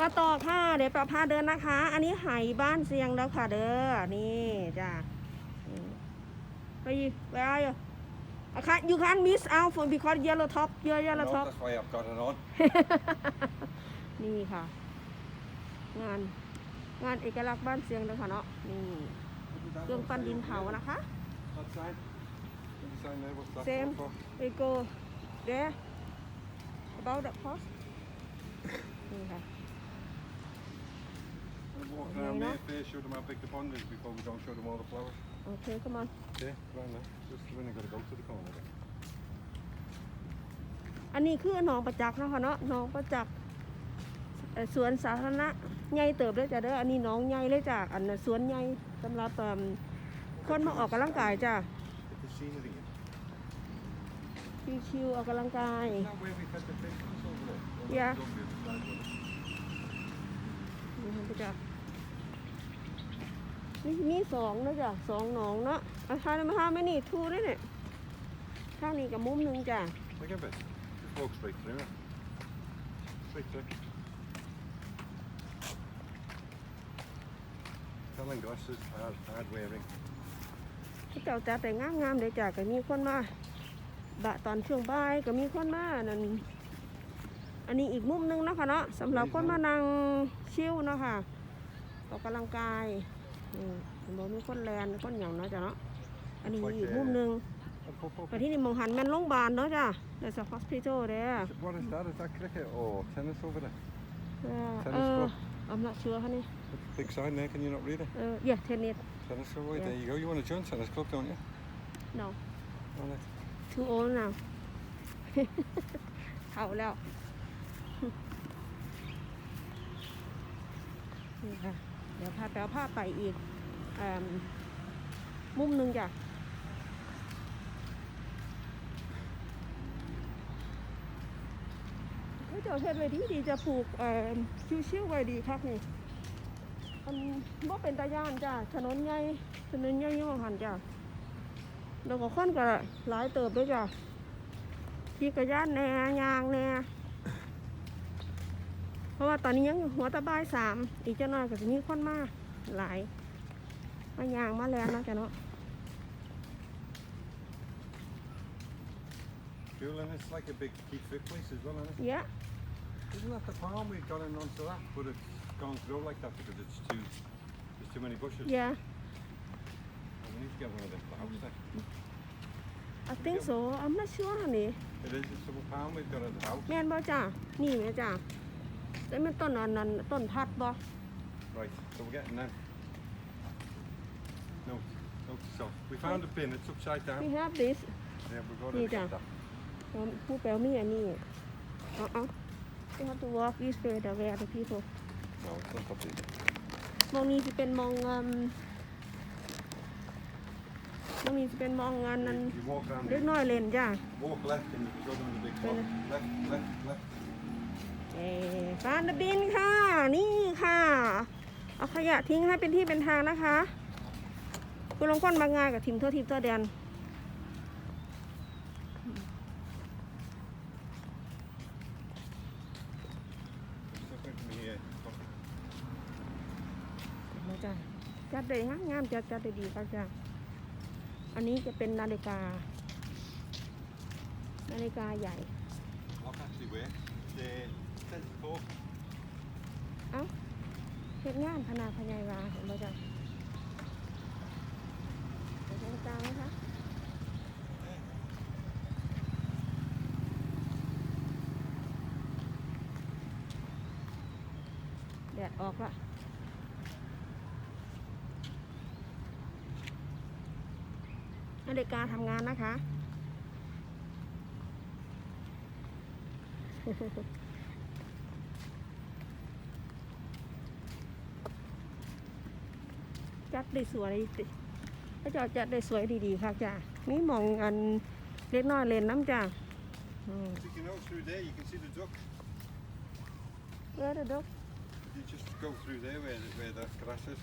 มาต่อค่ะเดี๋ยวปรับพาเดินนะคะ อันนี้ไหบ้านเสียงแล้วค่ะเด้อนี่จ้ะอืมไปไปอะไรอะ I can't you can't miss out for because yellow top yeah yellow No, top that's why I've got it on. นี่ค่ะ งานงานเอกลักษณ์บ้านเสียงเลยค่ะเนาะนี่เครื่องปั้นดินเผานะคะ That sign? What sign there? What's that Same. for? we go there about the post นี่ค่ะ We'll walk Okay, around no. there first, show them how big the pond is before we go and show them all the flowers. โอเค come on Okay, right now. Just when I gotta go to the corner. then. อันนี้คือหนองประจักษ์เนาะค่ะเนาะหนองประจักษ์เอ่อสวนสาธารณะใหญ่เติบเลยจ้ะเด้ออันนี้หนองใหญ่เลยจ้ะอันน่ะสวนใหญ่สำหรับเอิ่มคนมาออกกำลังกายจ้ะ Get the scenery in. ชิวๆออกกำลังกาย Is that where we fed the fish from over there? Well, Yeah. that's over the other side, wasn't it? นี่ค่ะจ้ะ นี่มีสองนะจ้ะสองหนองเนาะอาคารมาหาไม่นี่ทูได้เนี่ยข้างนี้กับมุมหนึ่งจ้ะ Look at this. Just walk straight through it. Straight through. Selling glasses, hard, hard wearing. ที่เจ้าจัดแต่งามงามๆเลยจ้ะก็มีคนมาบะตอนช่วงบ่ายก็มีคนมานั่นอันนี้อีกมุมหนึงเนาะคะเนาะสำหรับคนมานั่งชิลเนาะค่ะออกกำลังกาย นี่เห็นบอกมีคนแลนคนอย่างเนาะจ้ะเนาะ อันนี้อีกมุมหนึง Up, up, up. ไปที่นี่มองหันแม่นโรงพยาบาลเนาะจ้ะเดอะฮอสพิทอลเด้อ What is that? Is that cricket or tennis over there? เออ Tennis เออ club. I'm not sure ค่ะนี่ That's a big sign there, can you not read it? เออ yeah tennis Tennis club, right Yeah. there you go. You want to join tennis club, don't you? no Oh, no. too old now เฒ่าแล้วนี่ค่ะ เดี๋ยวพาแปลภาพไปอีกอมมุมหนึ่งจ้ะก็จะเฮ็ดไว้ดีดีจะปลูกเอ่อชิวๆไว้ดีครับนี่มันบ่เป็นตาย่านจ้ะถนนใหญ่ถนนใหญ่ยี่ห้อหันจ้ะแล้วก็คนก็หลายเติบด้วยจ้ะขี่กระยานแน่ยางแน่ ราะว่าตอนนี้ยังหัวตะบายสามอีกจะน้อยก็จะมีคนมาหลายมายางมาแล้วนะจ้ะเนาะ Cool, and it's like a big keep fit place as well, isn't it? เยอะ Isn't that the farm we've gone in onto that? But it's gone through like that because it's too, there's too many bushes. เยอะ And we need to get one of them flowers there. I think so I'm not sure ฮันนี่ It is, it's a palm we've got at the house. แม่นบ่จ้ะนี่แม่จ้ะ แต่มันต้นอันนั้นต้นพัดบ่ Right, so we're getting them. No, no, so we found a bin, it's upside down. we have this Yeah, we've got Here to you get go. that. ผู้แปลมีอันนี้เอาเอา we have to walk this way the way the people No, it's not up either. มองนี้จะเป็นมองเอิ่มมองนี้จะเป็นมองงานนั้น You walk around เล็ก here, น้อยเล่นจ้ะ walk left and you can go down the big Really? one. Left, left, left. เอ้ฟานดบินค่ะ นี่ค่ะ เอาขยะทิ้งให้เป็นที่เป็นทางนะคะคุณลงก้นบางงานกับทีมเท่าทีมเท่าแดน Stuff into me here. มาจ้ะจัดได้งามงามๆจัดจัดได้ดีครับจ้ะอันนี้จะเป็นนาฬิกา นาฬิกาใหญ่ Look actually where? The says four. เฮ็ดงานพนาพญายวาเห็นบ่จ้ะเห็นนาฬิกาไหมคะแดดออกละนาฬิกาทำงานนะคะ จัด ได้สวยสิพระเจ้าจัดได้สวยดีๆค่ะจ้ะมีหมองอันเล็กน้อยเล่นน้ำจ้ะอืม Sticking out through there, you can see the duck. เออเด็ก You just go through there where, the- where that grass is.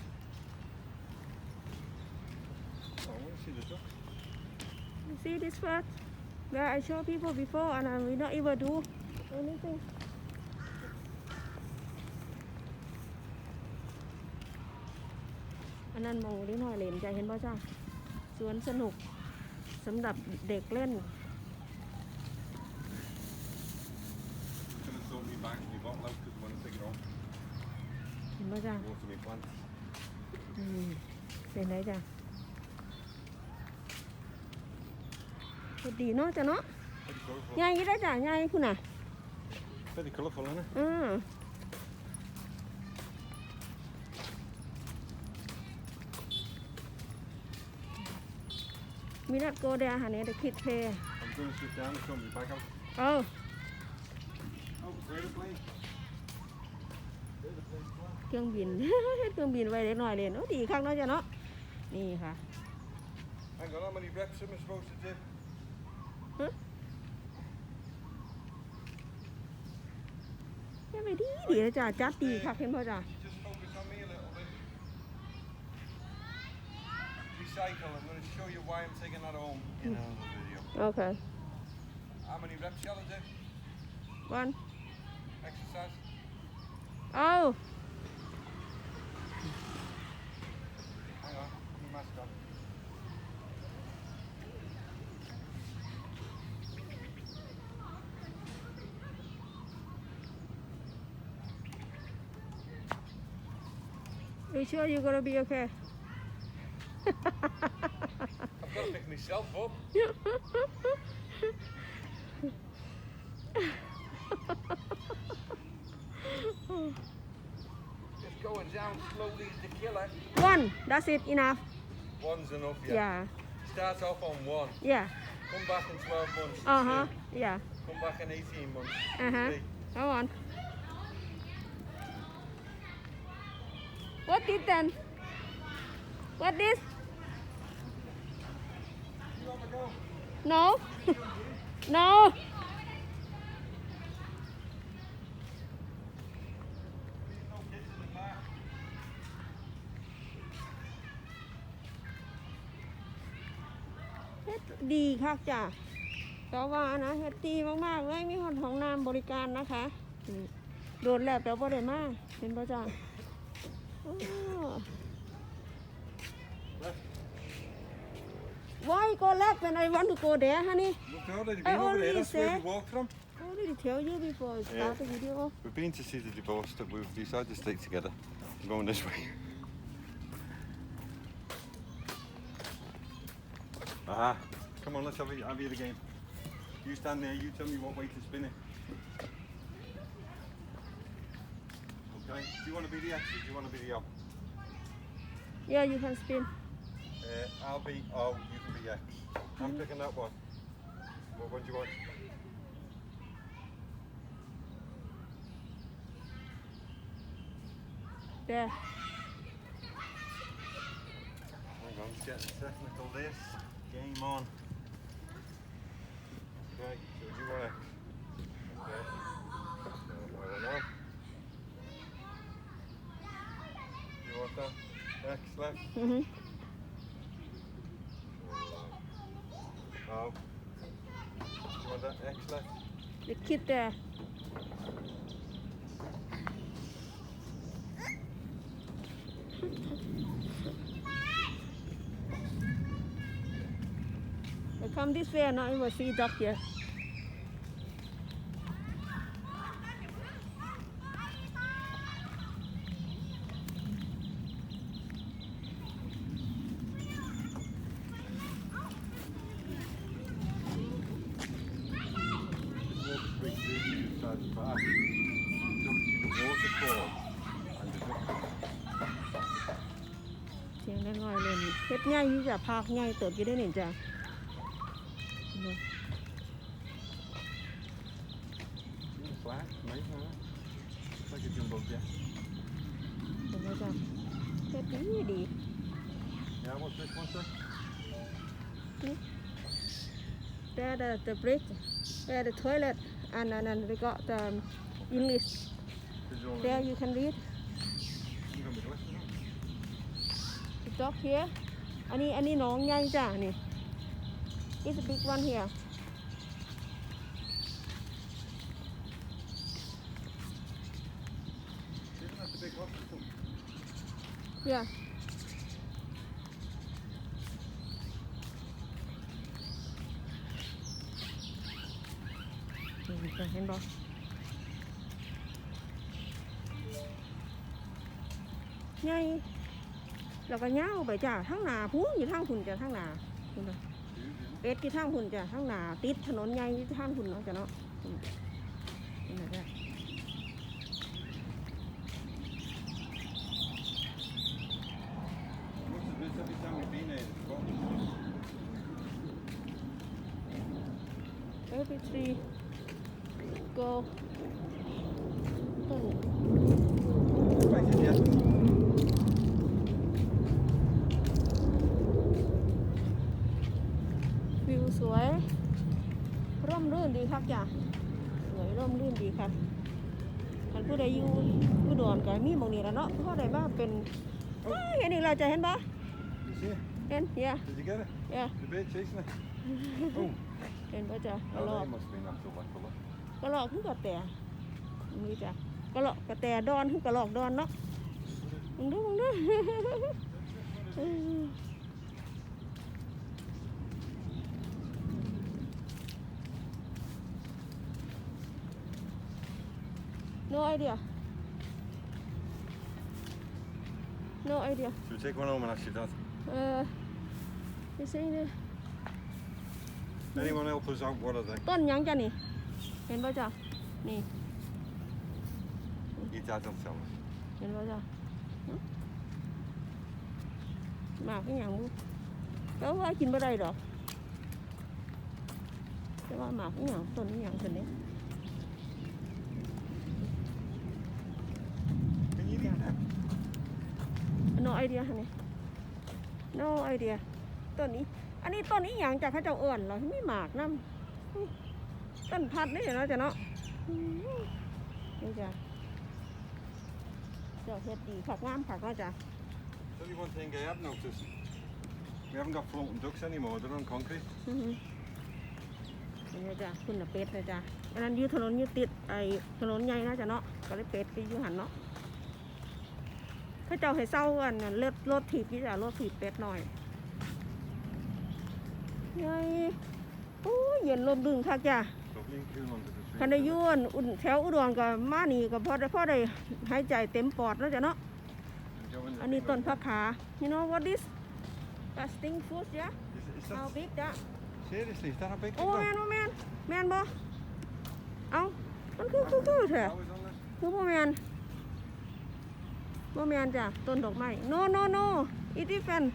Oh, I want to see the duck. see this first where I show people before and I will not even do anything อันนั้นมองเล็กน้อยเล่นจ้ะเห็นบ่จ้าสวนสนุกสำหรับเด็กเล่น Gonna throw me back in my bottle out because I want to take it off. เห็นบ่จ้า Water me plant. อืมเป็นไรจ้ะเฮ็ดดีเนาะจ้ะเนาะ Pretty colourful. ใหญ่อยี่ได้อจ้ะใหญ่คุณน่ะ Pretty colourful, isn't it? อื มมีนัดโกเดียหาเนี่ยเด็กคิดเพย์ I'm going to sit down and throw me back out. เออ Oh, where the plane? Where the plane fly? เครื่องบินเฮ็ดเครื่องบินไว้เล็กน้อยเลยโอ้ดีข้างเนาะจ้ะเนาะนี่ค่ะ Hang on, how many reps am I supposed to do? เฮ็ดไปดีดีเลยจ้ะจัดดีค่ะเห็นพ่อจ้ะ You just focus on me a little bit. Recycle. I'm going to show you why I'm taking that home in another video. โอเค How many reps shall I do? วัน Exercise. เอา Hang on, put my mask on. ไปช่วยอ got to pick myself up. Just going down slowly is the killer. one that's it enough One's enough, yeah. yeah Start off on one. yeah Come back in 12 months. uh huh two. yeah Come back in 18 months. uh huh Three. come on what did then what this no no เฮ็ดดีคักจ้ะแต่ว่านะเฮ็ดดีมากๆเลยมีห้องของน้ำบริการนะคะโดนแล้วแต่บ่ได้มาเห็นป่ะจ้ะ Why go left when I want to go there, honey? Look, they already I been over there. already That's where we walked from. I already tell you before I start the video. We've been to see the divorce that we've decided to stay together. I'm going this way. Ah, come on, let's have, a, have you the game. You stand there, you tell me what way to spin it. Okay, do you want to be the X or do you want to be the O? Yeah, you can spin. Uh, I'll be O, you can be X. I'm picking that one. What one do you want? Yeah. Hang on, getting technical this. Game on. Okay, so you want X. Okay. So, I don't know. You want that? X left? Mm-hmm. The kid there. They come this way and now you will see dog here. Walk straight through the inside the park. You don't see the waterfall. And the duck. เสียงน้อยๆเลยนี่เฮ็ดให ญ่อยู่จ้ะพากใหญ่เติบอยู่ได้นี่จ้ะเห็นบ่ It's flat, nice, huh? It's like a jumbo jet. เห็นบ่จ้ะเฮ็ดดีดี Yeah, what's this one, sir? there the the brick there the toilet and and, and we got the English This is all there you can read You got my glasses on? the dog here อันนี้อันนี้น้องใหญ่จ้ะนี่ is a big one here เพื่อ เห็นบ่ใหง่ แล้วก็ยาไปจ้ะทั้งหนาพูนอยู่ทางพุ่นจ้ะทั้งหนาพุ่นะเป็ดที่ทางพุ่นจ้ะทั้งหนาติดถนนใหญ่ที่ทางพุ่นเนาะจ้ะเนาะพุ่นพุ่นน่ะจ้ we've been there? it's got- every tree go ต้น Right, yeah. วิวสวย ร่มรื่นดี ครับจ้ะสวยร่มรื่นดีครับท่านผู้ใดอยู่ผู้ดอนก็มีหมองนี้แล้วเนาะเพราะใดบ้าเป็นอ้าวเห็นอีกแล้วจะเห็นปะ You see it? เห็นเฮีย Did you get it? เฮีย The bird chasing it? oh. เห็นปะจ้ะกระ Oh, ลอก they must have been after that colour. กระลอกคือกระแตนี่จ้ะกระลอกกระแตดอนคือกระลอกดอนเนาะมึงดูมึงดู No idea. No idea. Should we take one home and ask your dad? Uh, you see the Anyone help us out? What are they? ต้นหยังจ้ะนี่ เห็นป่ะจ้ะนี่ Your dad will tell us. เห็นป่ะจ้ะหึหมากอีหยังบุแล้วว่ากินบ่ได้ดอกแต่ว่าหมากอีหยังต้นอีหยังต้นนี้ idea ฮะนี่ no idea ต้นนี้ อันนี้ต้นนี้อย่างจากเขาเจ้าเอื่นเหรอไม่หมากน้ำอุ๊ยต้นพัดนี่เนาะจ้ะเนาะอืมนี่จ้ะเจ้าเฮ็ดดีผักงามผักเนาะจ้ะ Tell you one thing I have noticed. We haven't got floating ducks anymore. They're on concrete. อือหือนี่จ้ะคุณน่ะเป็ดนะจ้ะอันนั้นอยืถนนอยืติดไอ้ถนนใหญ่นะจ้ะเนาะก็เลยเป็ดไปอยืหันเนาะ เขาเจ้าให้เศร้าอันนั้นเลือดรถถีบนี่จ้ะรถถีบเป็ดหน่อยไงโอ้ยเย็นลมดึงคักจ้ะ Lovely and cool under the tree. คันได้อยุ่อั่นอุ่นแถวอุดรก็มานี่ก็พอได้พอได้หายใจเต็มปอดแล้วจ้ะเนาะ Enjoying the อันนี้ big ต้น look. ผักขา you know what this fasting food yeah Is, it- is how that, big that seriously, is that a big โอ้ big แม one? นโอ้แมนแมนบ่เอามันคือคือคือแท้ How is on this? คือบ่แมน บ่แมนจ้ะต้นดอกไม้ no no no it different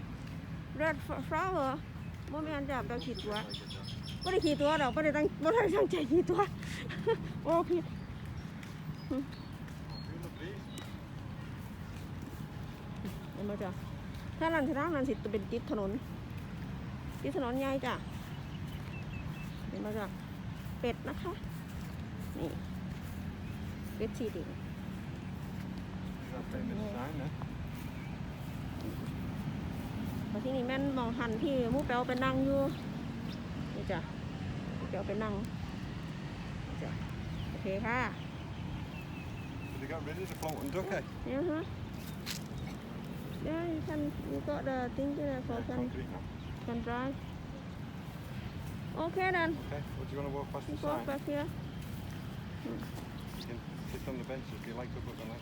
red flower บ่แมนจ้ะแบบขีดตัวบ่ได้ขีดตัวดอกบ่ได้ตั้งบ่ได้ตั้งใจขีดตัวโอ้ผิด Feel the breeze. เห็นบ่จ้ะถ้านั่นถ้านั่นสิจะเป็นติดถนนติดถนนใหญ่จ้ะเห็นบ่จ้ะเป็ดนะคะนี่เป็ด สีแดง Is that famous sign there? พอที่นี่แม่นมองหันที่หมูแปวไปนั่งอยู่นี่จ้ะหมูแปวไปนั่งนี่จ้ะโอเคค่ะ So they got rid of the floating duck egg. เนี่ยฮะเดี๋ยวฉันนี่ก็เดอติ้งที่ไหนขอ Yeah, ฉัน concrete now. ฉันร้ายโอเคนั่น Okay, well, do you want to walk past นี่ the ก็ sign? ไปเพีย You can sit on the bench if you like to look on that.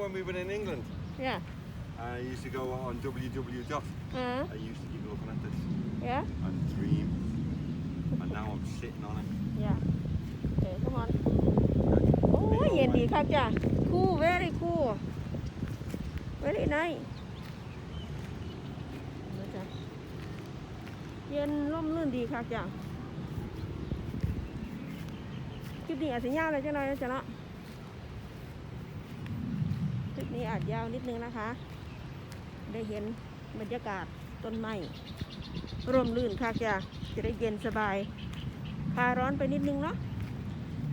when we were in England, เนี่ย I used to go on www dot. อ่า I used to keep looking at this เนี่ย and dream, and now I'm sitting on it. อย่าโอเคทุกคนโอ้ยเย็นดีครับจ้ะ cool very cool very nice มาจ้ะเย็นร่มรื่นดีครับจ้ะคลิปนี้อาจจะยาวเลยจ้ะหน่อยนะจ๊ะเนาะ ปนี้อาจยาวนิดนึงนะคะ ได้เห็นบรรยากาศต้นไม้ร่มรื่นค่ะจ้ะจะได้เย็นสบายคลายร้อนไปนิดนึงเนาะ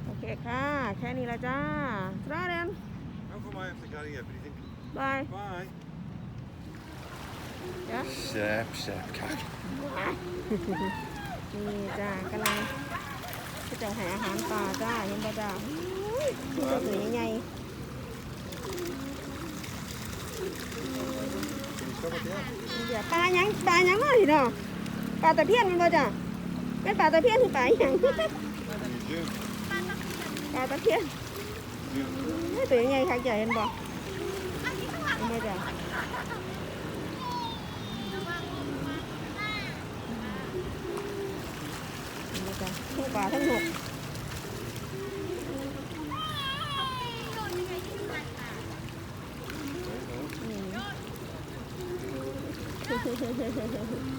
โอเคค่ะ แค่นี้ละจ้าสราเดน How come I have to carry everything? บาย Bye. จ้ะ Sep, sep, kak. นี่จ้ากำลังจะจะหาอาหารป่าจ้าเห็นบ่จ้าอุ้ยคือจะสวยยังไง Can you stop it there? เดี๋ยวปลาหยังปลาหยังเนาะทีเนาะปลาตะเพียนมันบ่จ้าเป็นปลาตะเพียนหรือปลาหยัง You do. ปลาตะเพียน You. ไม่ตัวยังไงคะใหญ่เห็นบ่เห็นบ่จ้าเห็นบ่จ้าทั้งปลาทั้งหกอื 呵呵呵呵呵呵。